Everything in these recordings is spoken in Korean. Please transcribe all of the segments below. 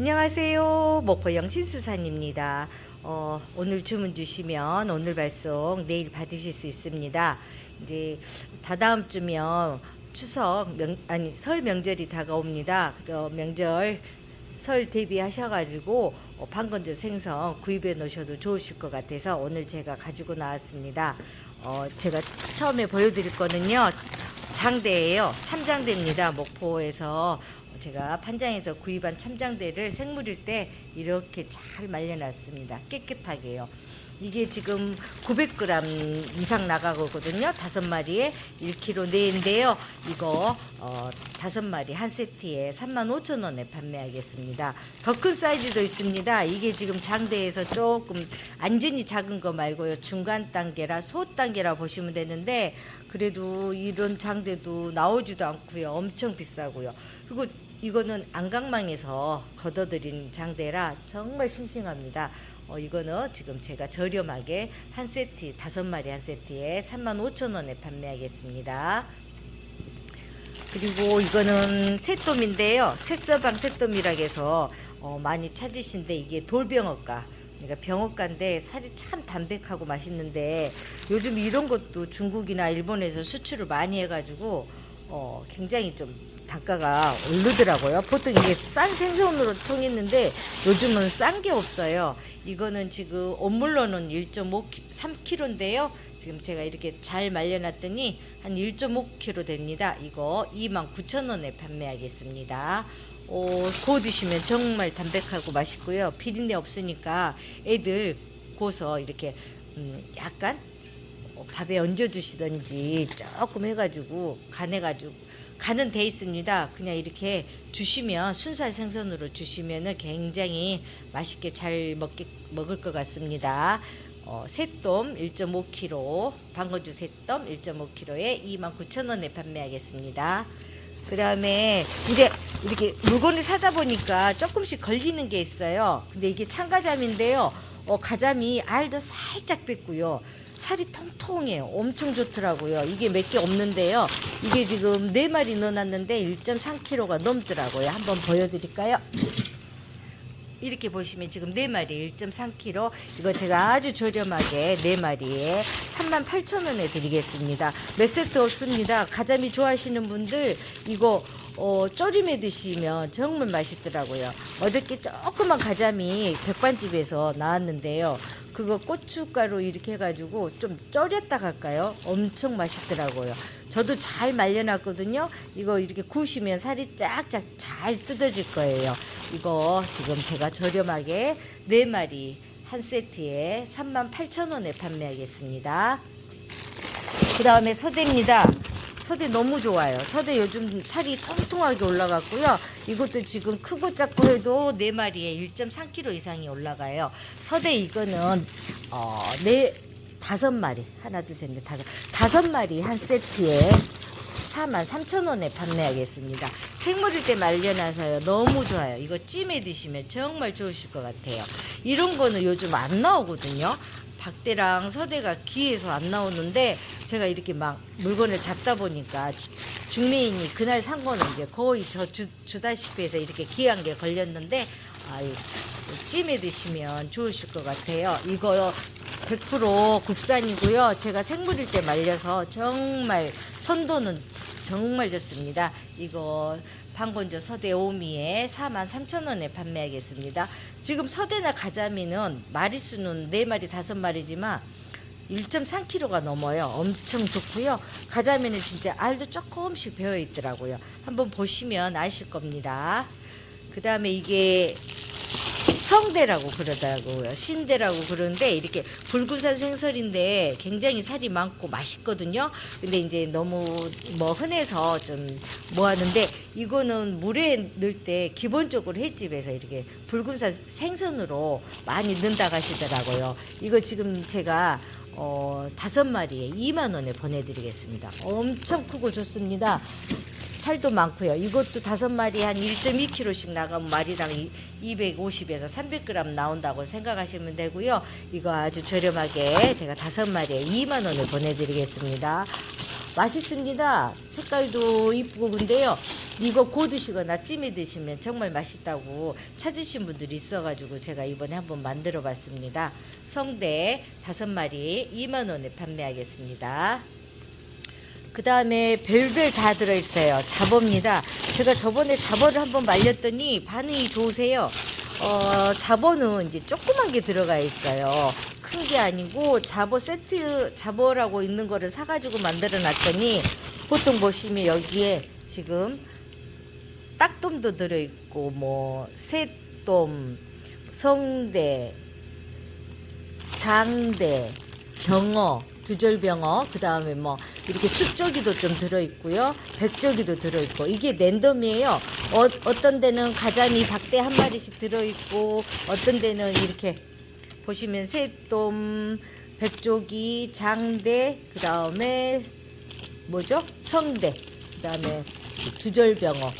안녕하세요. 목포 영신수산입니다. 어, 오늘 주문 주시면 오늘 발송 내일 받으실 수 있습니다. 이제 다다음 주면 추석 명, 아니 설 명절이 다가옵니다. 그 명절 설 대비하셔가지고 어, 방건조 생선 구입해 놓으셔도 좋으실 것 같아서 오늘 제가 가지고 나왔습니다. 어, 제가 처음에 보여드릴 거는요 장대예요. 참장대입니다. 목포에서 제가 판장에서 구입한 참장대를 생물일 때 이렇게 잘 말려놨습니다. 깨끗하게요. 이게 지금 900g 이상 나가거든요. 다섯 마리에 1kg 내인데요. 이거 어, 다섯 마리 한 세트에 35,000원에 판매하겠습니다. 더 큰 사이즈도 있습니다. 이게 지금 장대에서 조금 안전이 작은 거 말고요. 중간 단계라 소 단계라 보시면 되는데 그래도 이런 장대도 나오지도 않고요. 엄청 비싸고요. 그리고 이거는 안강망에서 걷어들인 장대라 정말 싱싱합니다. 어, 이거는 지금 제가 저렴하게 한 세트, 다섯 마리 한 세트에 35,000원에 판매하겠습니다. 그리고 이거는 새돔인데요. 새서방 새돔이라고 해서 어, 많이 찾으신데 이게 돌병어가. 그러니까 병어가인데 살이 참 담백하고 맛있는데 요즘 이런 것도 중국이나 일본에서 수출을 많이 해가지고 어, 굉장히 좀 단가가 오르더라고요. 보통 이게 싼 생선으로 통했는데 요즘은 싼 게 없어요. 이거는 지금 온물로는 1.5 3kg인데요. 지금 제가 이렇게 잘 말려놨더니 한 1.5kg 됩니다. 이거 29,000원에 판매하겠습니다. 어, 구워 드시면 정말 담백하고 맛있고요. 비린내 없으니까 애들 구워서 이렇게 음, 약간 어, 밥에 얹어 주시던지 조금 해가지고 간해가지고 간은 돼 있습니다. 그냥 이렇게 주시면 순살 생선으로 주시면은 굉장히 맛있게 잘 먹게, 먹을 것 같습니다. 어, 새돔 1.5kg, 방건주 새돔 1.5kg에 29,000원에 판매하겠습니다. 그 다음에 이제 이렇게 물건을 사다 보니까 조금씩 걸리는 게 있어요. 근데 이게 참가자미인데요. 어, 가자미 알도 살짝 뺐고요. 살이 통통해요. 엄청 좋더라고요. 이게 몇 개 없는데요. 이게 지금 네 마리 넣어놨는데 1.3kg가 넘더라고요. 한번 보여드릴까요? 이렇게 보시면 지금 네 마리 1.3kg 이거 제가 아주 저렴하게 네 마리에 38,000원에 드리겠습니다. 몇 세트 없습니다. 가자미 좋아하시는 분들 이거 어, 쪼림해 드시면 정말 맛있더라고요. 어저께 조그만 가자미 백반집에서 나왔는데요. 그거 고춧가루 이렇게 해가지고 좀 쪄렸다 갈까요? 엄청 맛있더라고요. 저도 잘 말려놨거든요. 이거 이렇게 구우시면 살이 쫙쫙 잘 뜯어질 거예요. 이거 지금 제가 저렴하게 네마리 한 세트에 38,000원에 판매하겠습니다. 그 다음에 서대입니다. 서대 너무 좋아요. 서대 요즘 살이 통통하게 올라갔고요. 이것도 지금 크고 작고 해도 네 마리에 1.3kg 이상이 올라가요. 서대 이거는 어, 네 다섯 마리 하나 둘 셋 넷 다섯 다섯 마리 한 세트에 4만 3천 원에 판매하겠습니다. 생물일 때 말려놔서요. 너무 좋아요. 이거 찜해 드시면 정말 좋으실 것 같아요. 이런 거는 요즘 안 나오거든요. 박대랑 서대가 귀에서 안 나오는데 제가 이렇게 막 물건을 잡다 보니까 주- 중매인이 그날 산 거는 이제 거의 저 주, 주다시피 해서 이렇게 귀한 게 걸렸는데 아이 찜해 드시면 좋으실 것 같아요. 이거 100% 국산이고요. 제가 생물일 때 말려서 정말 선도는 정말 좋습니다. 이거 방건조 서대 오미에 43,000원에 판매하겠습니다. 지금 서대나 가자미는 마리수는 4마리, 5마리지만 1.3kg가 넘어요. 엄청 좋고요. 가자미는 진짜 알도 조금씩 배어 있더라고요. 한번 보시면 아실 겁니다. 그 다음에 이게 성대라고 그러더라고요. 신대라고 그러는데 이렇게 붉은산 생설인데 굉장히 살이 많고 맛있거든요. 근데 이제 너무 뭐 흔해서 좀 뭐 하는데 이거는 물에 넣을 때 기본적으로 횟집에서 이렇게 붉은산 생선으로 많이 넣는다 하시더라고요. 이거 지금 제가 어, 다섯 마리에 2만 원에 보내드리겠습니다. 엄청 크고 좋습니다. 살도 많고요. 이것도 다섯 마리 한 1.2kg씩 나가면 마리당 250에서 300g 나온다고 생각하시면 되고요. 이거 아주 저렴하게 제가 다섯 마리에 2만 원을 보내드리겠습니다. 맛있습니다. 색깔도 이쁘고 근데요. 이거 고 드시거나 찜해 드시면 정말 맛있다고 찾으신 분들이 있어가지고 제가 이번에 한번 만들어 봤습니다. 성대 다섯 마리 2만 원에 판매하겠습니다. 그 다음에 별별 다 들어있어요. 잡어입니다. 제가 저번에 잡어를 한번 말렸더니 반응이 좋으세요. 어, 잡어는 이제 조그만 게 들어가 있어요. 큰 게 아니고 잡어 세트 잡어라고 있는 거를 사가지고 만들어 놨더니 보통 보시면 여기에 지금 딱돔도 들어있고 뭐 새돔, 성대, 장대, 병어, 두절병어, 그 다음에 뭐 이렇게 숫조기도 좀 들어있고요. 백조기도 들어있고 이게 랜덤이에요. 어, 어떤 데는 가자미 박대 한 마리씩 들어있고 어떤 데는 이렇게 보시면 새돔, 백조기, 장대, 그 다음에 뭐죠? 성대, 그 다음에 두절병어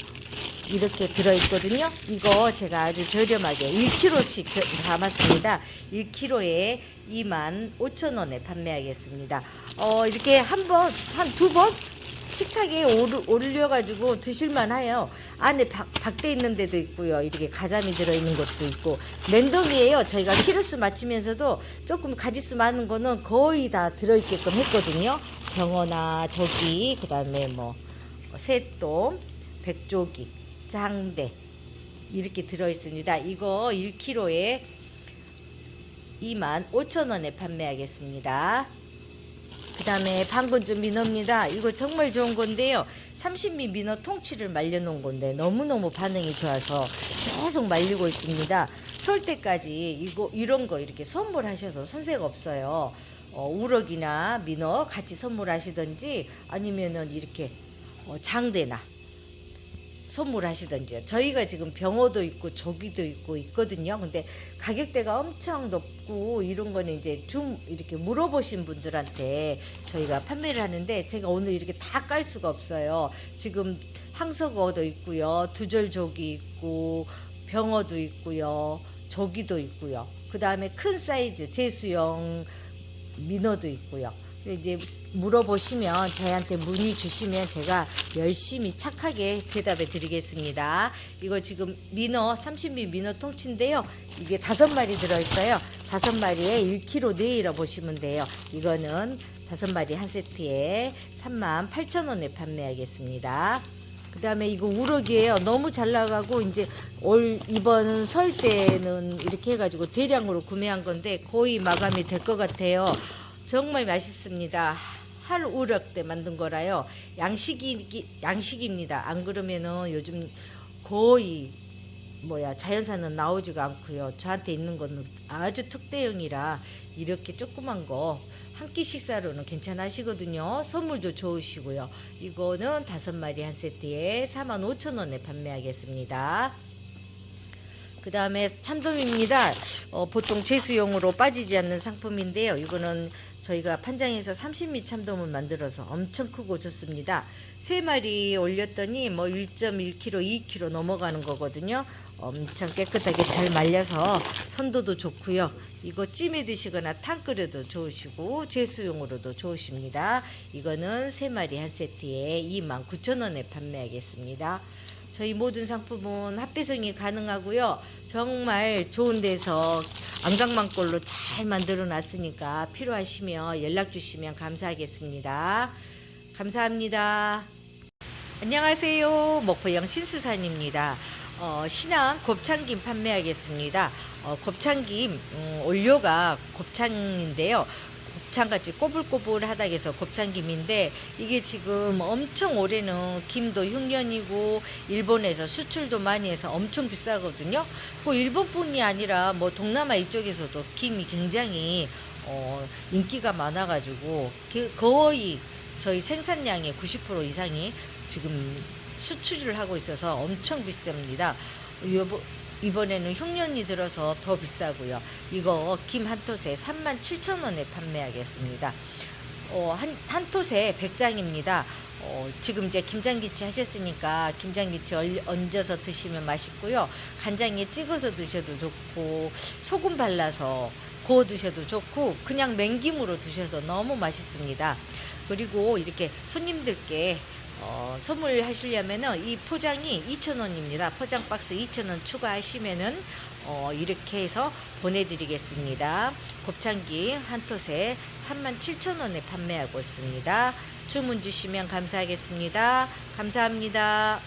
이렇게 들어있거든요. 이거 제가 아주 저렴하게 1kg씩 담았습니다. 1kg에 2만 5천 원에 판매하겠습니다. 어, 이렇게 한 번, 한 두 번? 식탁에 오르- 올려가지고 드실만 해요. 안에 박, 박대 있는 데도 있고요. 이렇게 가자미 들어있는 것도 있고. 랜덤이에요. 저희가 키로수 맞추면서도 조금 가지수 많은 거는 거의 다 들어있게끔 했거든요. 병어나 저기, 그 다음에 뭐, 새똥, 백조기, 장대 이렇게 들어있습니다. 이거 1kg에 2만 5천 원에 판매하겠습니다. 그 다음에 방건조 민어입니다. 이거 정말 좋은 건데요. 30미 민어 통치를 말려놓은 건데 너무너무 반응이 좋아서 계속 말리고 있습니다. 설 때까지 이거, 이런 거 이렇게 선물하셔서 손색 없어요. 어, 우럭이나 민어 같이 선물하시든지 아니면은 이렇게 어, 장대나 선물하시든지요. 저희가 지금 병어도 있고 조기도 있고 있거든요. 근데 가격대가 엄청 높고 이런 거는 이제 좀 이렇게 물어보신 분들한테 저희가 판매를 하는데 제가 오늘 이렇게 다 깔 수가 없어요. 지금 항석어도 있고요. 두절 조기 있고 병어도 있고요. 조기도 있고요. 그 다음에 큰 사이즈 제수용 민어도 있고요. 이제 물어보시면 저희한테 문의 주시면 제가 열심히 착하게 대답해 드리겠습니다. 이거 지금 민어 30미 민어 통치인데요. 이게 다섯 마리 들어있어요. 다섯 마리에 1kg 내일어 보시면 돼요. 이거는 다섯 마리 한 세트에 3만 8천 원에 판매하겠습니다. 그 다음에 이거 우럭이에요. 너무 잘 나가고, 이제 올, 이번 설 때는 이렇게 해가지고 대량으로 구매한 건데 거의 마감이 될 것 같아요. 정말 맛있습니다. 할 우럭 때 만든 거라요. 양식이, 양식입니다. 안 그러면은 요즘 거의 뭐야 자연산은 나오지가 않고요. 저한테 있는 거는 아주 특대형이라 이렇게 조그만 거 한 끼 식사로는 괜찮으시거든요. 선물도 좋으시고요. 이거는 다섯 마리 한 세트에 4만 5천 원에 판매하겠습니다. 그 다음에 참돔입니다. 어, 보통 제수용으로 빠지지 않는 상품인데요. 이거는 저희가 판장에서 30미 참돔을 만들어서 엄청 크고 좋습니다. 세 마리 올렸더니 뭐 1.1kg, 2kg 넘어가는 거거든요. 엄청 깨끗하게 잘 말려서 선도도 좋고요. 이거 찜해 드시거나 탕 끓여도 좋으시고 제수용으로도 좋으십니다. 이거는 세 마리 한 세트에 29,000원에 판매하겠습니다. 저희 모든 상품은 합배송이 가능하고요. 정말 좋은 데서 안강망골로 잘 만들어 놨으니까 필요하시면 연락 주시면 감사하겠습니다. 감사합니다. 안녕하세요. 목포영 신수산입니다. 어, 신앙 곱창김 판매하겠습니다. 어, 곱창김 음, 원료가 곱창인데요. 곱창같이 꼬불꼬불하다 해서 곱창김인데 이게 지금 엄청 올해는 김도 흉년이고 일본에서 수출도 많이 해서 엄청 비싸거든요. 그 일본뿐이 아니라 뭐 동남아 이쪽에서도 김이 굉장히 어, 인기가 많아가지고 그- 거의 저희 생산량의 90% 이상이 지금 수출을 하고 있어서 엄청 비쌉니다. 이번에는 흉년이 들어서 더 비싸고요. 이거 김 한 톳에 3만 7천 원에 판매하겠습니다. 어, 한, 한 톳에 100장입니다. 어, 지금 이제 김장김치 하셨으니까 김장김치 얼- 얹어서 드시면 맛있고요. 간장에 찍어서 드셔도 좋고 소금 발라서 구워 드셔도 좋고 그냥 맹김으로 드셔도 너무 맛있습니다. 그리고 이렇게 손님들께 어, 선물하시려면은 이 포장이 2,000원입니다. 포장 박스 2,000원 추가하시면은 어, 이렇게 해서 보내드리겠습니다. 곱창기 한 톳에 37,000원에 판매하고 있습니다. 주문 주시면 감사하겠습니다. 감사합니다.